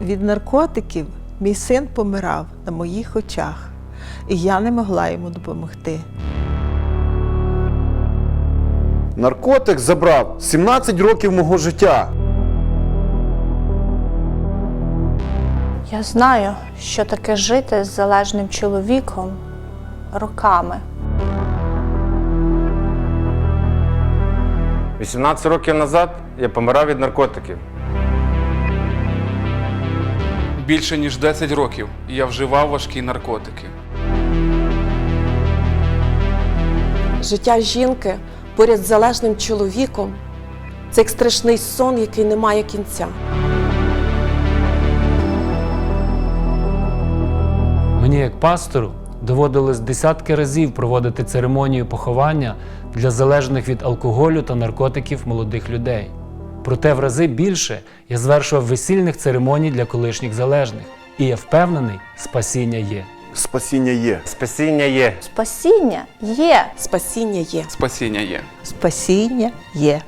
Від наркотиків мій син помирав на моїх очах, і я не могла йому допомогти. Наркотик забрав 17 років мого життя. Я знаю, що таке жити з залежним чоловіком роками. 18 років назад я помирав від наркотиків. Більше ніж 10 років я вживав важкі наркотики. Життя жінки поряд з залежним чоловіком це як страшний сон, який не має кінця. Мені, як пастору, доводилось десятки разів проводити церемонію поховання для залежних від алкоголю та наркотиків молодих людей. Проте в рази більше я звершував весільних церемоній для колишніх залежних. І я впевнений, спасіння є. Спасіння є. Спасіння є. Спасіння є. Спасіння є. Спасіння є. Спасіння є.